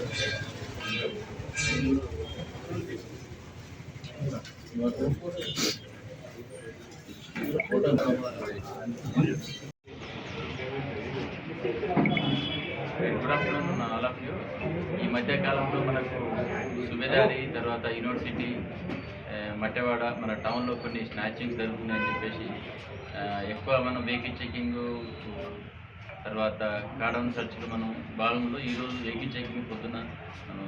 Gracias. Good afternoon all of you ఈ మధ్య కాలంలో మనకు సుబేదారి తర్వాత యూనివర్సిటీ మట్టెవాడ మన టౌన్లో కొన్ని స్నాచింగ్స్ జరుగుతున్నాయని చెప్పేసి ఎక్కువ మనం వెహికల్ చెకింగ్ తర్వాత కాడన్ సర్చ్లు మనం భాగంలో ఈరోజు వెహికల్ చెకింగ్ పొద్దున మనం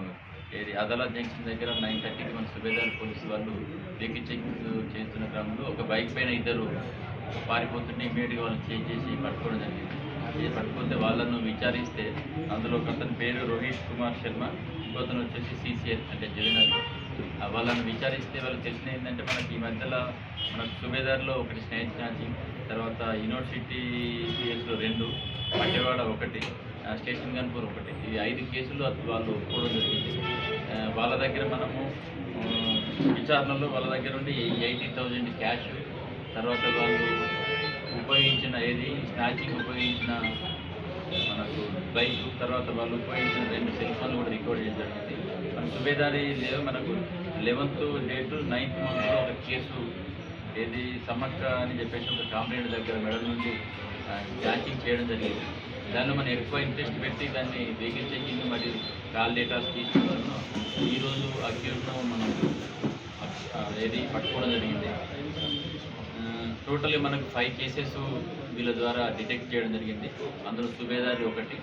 ఏది? అదాలత్ జంక్షన్ దగ్గర నైన్ థర్టీకి మన సుబేదార్ పోలీసు వాళ్ళు వెహికల్ చెకింగ్ చేస్తున్న క్రమంలో ఒక బైక్ పైన ఇద్దరు పారిపోతుంటే ఇమీడియట్గా వాళ్ళని చేంజ్ చేసి పట్టుకోవడం జరిగింది. ఇది పట్టుకుంటే వాళ్ళను విచారిస్తే అందులో ఒక అతని పేరు రోహిత్ కుమార్ శర్మ ఇంకొతను వచ్చేసి సిసిఎల్ అంటే జగనర్ వాళ్ళని విచారిస్తే వాళ్ళకి తెలిసిన ఏంటంటే మనకి ఈ మధ్యలో మనకు సుబేదార్లో ఒకటి స్నేహిత్ ఛార్జింగ్ తర్వాత యూనివర్సిటీ సిఎస్లో రెండు పట్టేవాడ ఒకటి స్టేషన్ కనుపూర్ ఒకటి. ఈ ఐదు కేసులు వాళ్ళు ఒప్పుకోవడం జరిగింది. వాళ్ళ దగ్గర మనము విచారణలో వాళ్ళ దగ్గర ఉండి ఎయిటీ థౌజండ్ క్యాష్ తర్వాత వాళ్ళు ఉపయోగించిన ఏది? స్నాచింగ్ ఉపయోగించిన మనకు బైక్ తర్వాత వాళ్ళు ఉపయోగించిన రెండు సెల్ ఫోన్లు కూడా రికార్డ్ చేయడం జరిగింది. మన సుబేదారి లేవు మనకు. లెవెన్త్ డేటు నైన్త్ మంత్లో ఒక కేసు ఏది? సమ్మక్క అని చెప్పేసి ఒక కాంప్లైంట్ దగ్గర మెడల్ నుండి ట్రాకింగ్ చేయడం జరిగింది. దాన్ని మనం ఎక్కువ ఇంట్రెస్ట్ పెట్టి దాన్ని వెహికల్ మరి మరియు కాల్ డేటాస్ తీసుకున్నాం ఈరోజు ఆ మనం ఏది పట్టుకోవడం జరిగింది. టోటల్లీ మనకు ఫైవ్ కేసెస్ వీళ్ళ ద్వారా డిటెక్ట్ చేయడం జరిగింది. అందులో సుబేదారి ఒకటి.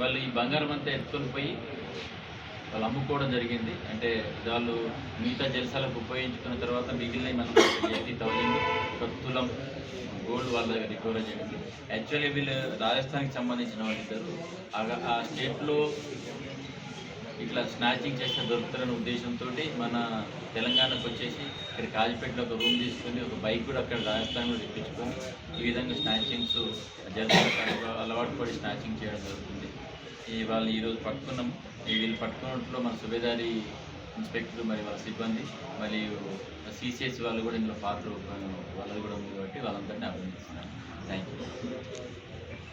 వాళ్ళు ఈ బంగారం అంతా ఎత్తుకొని పోయి వాళ్ళు అమ్ముకోవడం జరిగింది. అంటే వాళ్ళు మిగతా జలసాలకు ఉపయోగించుకున్న తర్వాత మిగిలిన మనకు ఎయిటీ థౌజండ్ ఒక తులం గోల్డ్ వాళ్ళ దగ్గర రికవర్ చేయండి యాక్చువల్లీ వీళ్ళు రాజస్థాన్కి సంబంధించిన వాళ్ళు ఇద్దరు. ఆ- స్టేట్లో ఇట్లా స్నాచింగ్ చేస్తే దొరుకుతారనే ఉద్దేశంతో మన తెలంగాణకు వచ్చేసి ఇక్కడ కాజిపేటలో ఒక రూమ్ తీసుకుని ఒక బైక్ కూడా అక్కడ రాజస్థాన్లో తెప్పించుకొని ఈ విధంగా స్నాచింగ్స్ జరుగుతారు అలవాటు పడి స్నాచింగ్ చేయడం జరుగుతుంది. వాళ్ళు ఈరోజు పట్టుకున్నాం. ఈ వీళ్ళు పట్టుకున్నట్లో మన సుబేదారి ఇన్స్పెక్టర్ మరి వాళ్ళ సిబ్బంది మరియు సిసిఎస్ వాళ్ళు కూడా ఇందులో పాత్ర వాళ్ళది కూడా ఉంది కాబట్టి వాళ్ళందరినీ అభినందిస్తున్నాను. Thank you